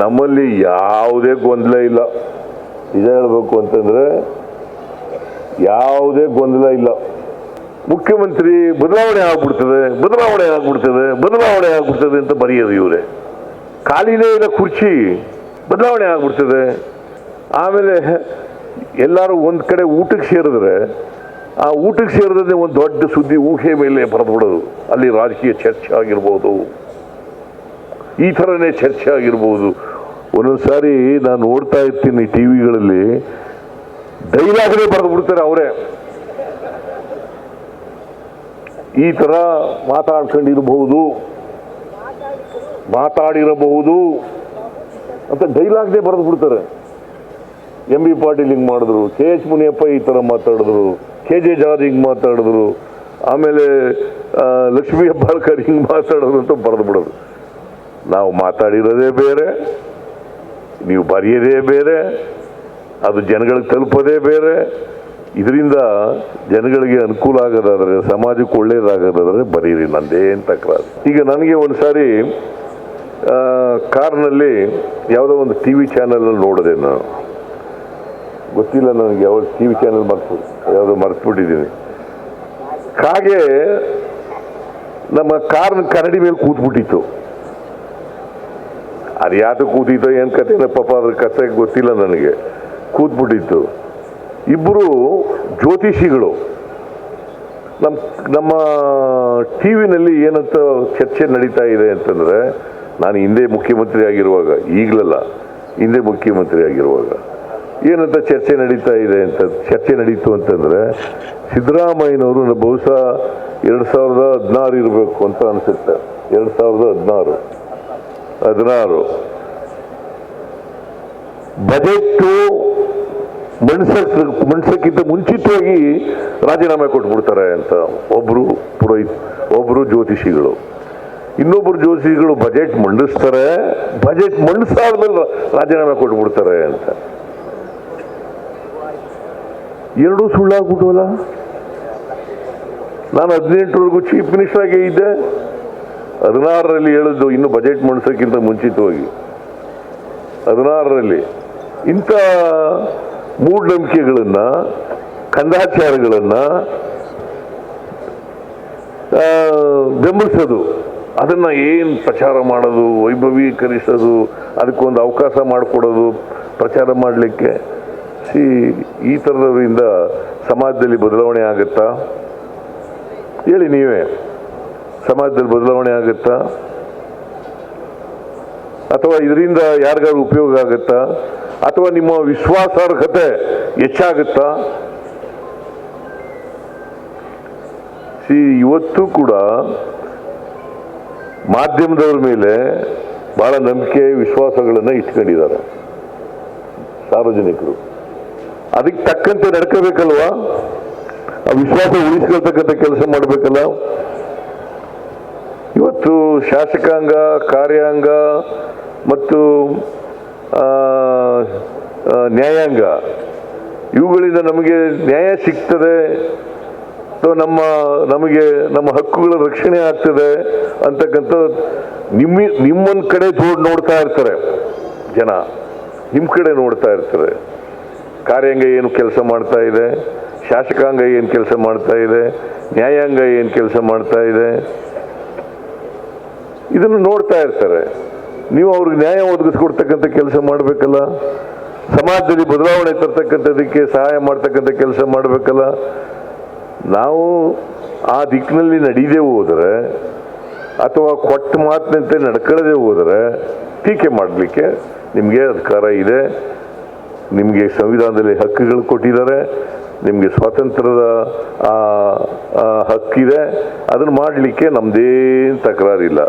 ನಮ್ಮಲ್ಲಿ ಯಾವುದೇ ಗೊಂದಲ ಇಲ್ಲ. ನಿಜ ಹೇಳ್ಬೇಕು ಅಂತಂದ್ರೆ ಯಾವುದೇ ಗೊಂದಲ ಇಲ್ಲ. ಮುಖ್ಯಮಂತ್ರಿ ಬದಲಾವಣೆ ಆಗ್ಬಿಡ್ತದೆ ಬದಲಾವಣೆ ಆಗ್ಬಿಡ್ತದೆ ಬದಲಾವಣೆ ಆಗ್ಬಿಡ್ತದೆ ಅಂತ ಬರೆಯೋದು ಇವರೇ. ಖಾಲಿನೇ ಇಲ್ಲ ಕುರ್ಚಿ ಬದಲಾವಣೆ ಆಗ್ಬಿಡ್ತದೆ. ಆಮೇಲೆ ಎಲ್ಲರೂ ಒಂದು ಕಡೆ ಊಟಕ್ಕೆ ಸೇರಿದ್ರೆ ಆ ಊಟಕ್ಕೆ ಸೇರಿದ್ರೆ ಒಂದು ದೊಡ್ಡ ಸುದ್ದಿ ಊಹೆ ಮೇಲೆ ಬರೆದ್ಬಿಡೋದು. ಅಲ್ಲಿ ರಾಜಕೀಯ ಚರ್ಚೆ ಆಗಿರ್ಬೋದು. ಈ ಥರನೇ ಚರ್ಚೆ ಆಗಿರ್ಬೋದು. ಒಂದೊಂದು ಸಾರಿ ನಾನು ನೋಡ್ತಾ ಇರ್ತೀನಿ ಟಿ ವಿಗಳಲ್ಲಿ ಡೈಲಾಗ್ನೇ ಬರೆದು ಬಿಡ್ತಾರೆ ಅವರೇ. ಈ ಥರ ಮಾತಾಡ್ಕೊಂಡಿರಬಹುದು. ಮಾತಾಡಿರಬಹುದು ಅಂತ ಡೈಲಾಗ್ನೇ ಬರೆದು ಬಿಡ್ತಾರೆ. ಎಂ ಬಿ ಪಾಟೀಲ್ ಹಿಂಗೆ ಮಾಡಿದ್ರು, ಕೆ ಎಚ್ ಮುನಿಯಪ್ಪ ಈ ಥರ ಮಾತಾಡಿದ್ರು, ಕೆ ಜೆ ಜಾರ್ಜ್ ಹಿಂಗೆ ಮಾತಾಡಿದ್ರು, ಆಮೇಲೆ ಲಕ್ಷ್ಮೀ ಹೆಬ್ಬಾಳ್ಕರ್ ಹಿಂಗೆ ಮಾತಾಡೋದು ಅಂತ ಬರೆದು ಬಿಡೋದು ನಾವು ಮಾತಾಡಿರೋದೇ ಬೇರೆ. ನೀವು ಬರೆಯೋದೇ ಬೇರೆ, ಅದು ಜನಗಳಿಗೆ ತಲುಪೋದೇ ಬೇರೆ. ಇದರಿಂದ ಜನಗಳಿಗೆ ಅನುಕೂಲ ಆಗೋದಾದರೆ, ಸಮಾಜಕ್ಕೆ ಒಳ್ಳೆಯದಾಗೋದಾದರೆ ಬರೀರಿ ನಂದೇನು ತಕರಾರು ಈಗ ನನಗೆ ಒಂದು ಸಾರಿ ಕಾರ್ನಲ್ಲಿ ಯಾವುದೋ ಒಂದು ಟಿ ವಿ ಚಾನಲಲ್ಲಿ ನೋಡಿದೆ ನಾನು. ಗೊತ್ತಿಲ್ಲ ನನಗೆ ಯಾವ ಟಿ ವಿ ಚಾನಲ್ ಮರ್ತು, ಯಾವುದೋ ಮರ್ತ್ಬಿಟ್ಟಿದ್ದೀನಿ. ಕಾಗೆ ನಮ್ಮ ಕಾರ್ನ ಕರಡಿ ಮೇಲೆ ಕೂತ್ಬಿಟ್ಟಿತ್ತು. ಅದು ಯಾತಕ್ಕೆ ಕೂತಿದ್ದೋ ಏನು ಕಥೆನ ಪಾಪ ಅದ್ರ ಕಥೆ ಗೊತ್ತಿಲ್ಲ ನನಗೆ. ಕೂತ್ಬಿಟ್ಟಿತ್ತು ಇಬ್ಬರು ಜ್ಯೋತಿಷಿಗಳು. ನಮ್ಮ ನಮ್ಮ ಟಿ ವಿನಲ್ಲಿ ಏನಂತ ಚರ್ಚೆ ನಡೀತಾ ಇದೆ ಅಂತಂದರೆ, ನಾನು ಹಿಂದೆ ಮುಖ್ಯಮಂತ್ರಿ ಆಗಿರುವಾಗ, ಈಗಲಲ್ಲ, ಹಿಂದೆ ಮುಖ್ಯಮಂತ್ರಿ ಆಗಿರುವಾಗ, ಏನಂತ ಚರ್ಚೆ ನಡೀತಾ ಇದೆ ಅಂತ, ಚರ್ಚೆ ನಡೀತು ಅಂತಂದರೆ, ಸಿದ್ದರಾಮಯ್ಯನವರು ಬಹುಶಃ ಎರಡು ಸಾವಿರದ ಹದಿನಾರು ಇರಬೇಕು ಅಂತ ಅನಿಸುತ್ತೆ. ಎರಡು ಸಾವಿರದ ಹದಿನಾರು. ಹದಿನಾರು. ಬಜೆಟ್ಟು ಮಂಡ್ಸಕ್ ಮಂಡ್ಸಕ್ಕಿಂತ ಮುಂಚಿತವಾಗಿ ರಾಜೀನಾಮೆ ಕೊಟ್ಬಿಡ್ತಾರೆ ಅಂತ ಒಬ್ರು ಪುರೋಹಿತ್, ಒಬ್ರು ಜ್ಯೋತಿಷಿಗಳು. ಇನ್ನೊಬ್ರು ಜ್ಯೋತಿಷಿಗಳು ಬಜೆಟ್ ಮಂಡಿಸ್ತಾರೆ, ಬಜೆಟ್ ಮಂಡಿಸಾದ್ಮೇಲೆ ರಾಜೀನಾಮೆ ಕೊಟ್ಬಿಡ್ತಾರೆ ಅಂತ. ಎರಡೂ ಸುಳ್ಳಾಗ್ಬಿಟ್ಟವಲ್ಲ? ನಾನು ಹದಿನೆಂಟರವರೆಗೂ ಚೀಫ್ ಮಿನಿಸ್ಟರ್ ಆಗೇ ಇದ್ದೆ. ಹದಿನಾರರಲ್ಲಿ ಹೇಳಿದ್ದು ಇನ್ನು ಬಜೆಟ್ ಮಂಡಿಸೋಕ್ಕಿಂತ ಮುಂಚಿತವಾಗಿ. ಹದಿನಾರರಲ್ಲಿ. ಇಂಥ ಮೂಢನಂಬಿಕೆಗಳನ್ನು ಕಂದಾಚಾರಗಳನ್ನು ಬೆಂಬಲಿಸೋದು. ಅದನ್ನು ಏನು ಪ್ರಚಾರ ಮಾಡೋದು, ವೈಭವೀಕರಿಸೋದು, ಅದಕ್ಕೊಂದು ಅವಕಾಶ ಮಾಡಿಕೊಡೋದು, ಪ್ರಚಾರ ಮಾಡಲಿಕ್ಕೆ. ಸಿ, ಈ ಥರದವರಿಂದ ಸಮಾಜದಲ್ಲಿ ಬದಲಾವಣೆ ಆಗುತ್ತಾ? ಹೇಳಿ ನೀವೇ. ಸಮಾಜದಲ್ಲಿ ಬದಲಾವಣೆ ಆಗುತ್ತಾ? ಅಥವಾ ಇದರಿಂದ ಯಾರಿಗಾದ್ರು ಉಪಯೋಗ ಆಗುತ್ತಾ? ಅಥವಾ ನಿಮ್ಮ ವಿಶ್ವಾಸಾರ್ಹತೆ ಹೆಚ್ಚಾಗುತ್ತಾ? ಸಿ, ಇವತ್ತು ಕೂಡ ಮಾಧ್ಯಮದವ್ರ ಮೇಲೆ ಬಹಳ ನಂಬಿಕೆ, ವಿಶ್ವಾಸಗಳನ್ನು ಇಟ್ಕೊಂಡಿದ್ದಾರೆ ಸಾರ್ವಜನಿಕರು. ಅದಕ್ಕೆ ತಕ್ಕಂತೆ ನಡ್ಕೋಬೇಕಲ್ವಾ? ಆ ವಿಶ್ವಾಸ ಉಳಿಸ್ಕೊಳ್ತಕ್ಕಂಥ ಕೆಲಸ ಮಾಡಬೇಕಲ್ಲ? ಇವತ್ತು ಶಾಸಕಾಂಗ, ಕಾರ್ಯಾಂಗ ಮತ್ತು ನ್ಯಾಯಾಂಗ, ಇವುಗಳಿಂದ ನಮಗೆ ನ್ಯಾಯ ಸಿಗ್ತದೆ. ಅಥವಾ ನಮ್ಮ, ನಮಗೆ, ನಮ್ಮ ಹಕ್ಕುಗಳ ರಕ್ಷಣೆ ಆಗ್ತದೆ ಅಂತಕ್ಕಂಥ ನಿಮ್ಮ ನಿಮ್ಮನ್ನ ಕಡೆ ನೋಡ್ತಾ ಇರ್ತಾರೆ ಜನ. ನಿಮ್ಮ ಕಡೆ ನೋಡ್ತಾ ಇರ್ತಾರೆ. ಕಾರ್ಯಾಂಗ ಏನು ಕೆಲಸ ಮಾಡ್ತಾ ಇದೆ? ಶಾಸಕಾಂಗ ಏನು ಕೆಲಸ ಮಾಡ್ತಾ ಇದೆ? ನ್ಯಾಯಾಂಗ ಏನು ಕೆಲಸ ಮಾಡ್ತಾ ಇದೆ? ಇದನ್ನು ನೋಡ್ತಾ ಇರ್ತಾರೆ. ನೀವು ಅವ್ರಿಗೆ ನ್ಯಾಯ ಒದಗಿಸ್ಕೊಡ್ತಕ್ಕಂಥ ಕೆಲಸ ಮಾಡಬೇಕಲ್ಲ? ಸಮಾಜದಲ್ಲಿ ಬದಲಾವಣೆ ತರ್ತಕ್ಕಂಥದಕ್ಕೆ ಸಹಾಯ ಮಾಡ್ತಕ್ಕಂಥ ಕೆಲಸ ಮಾಡಬೇಕಲ್ಲ? ನಾವು ಆ ದಿಕ್ಕಿನಲ್ಲಿ ನಡೀದೇ ಹೋದರೆ ಅಥವಾ ಕೊಟ್ಟ ಮಾತಿನಂತೆ ನಡ್ಕೊಳ್ಳದೆ ಹೋದರೆ ಟೀಕೆ ಮಾಡಲಿಕ್ಕೆ ನಿಮಗೆ ಅಧಿಕಾರ ಇದೆ. ನಿಮಗೆ ಸಂವಿಧಾನದಲ್ಲಿ ಹಕ್ಕುಗಳು ಕೊಟ್ಟಿದ್ದಾರೆ. ನಿಮಗೆ ಸ್ವಾತಂತ್ರ್ಯದ ಹಕ್ಕಿದೆ ಅದನ್ನು ಮಾಡಲಿಕ್ಕೆ ನಮ್ಮದೇನು ತಕರಾರಿಲ್ಲ.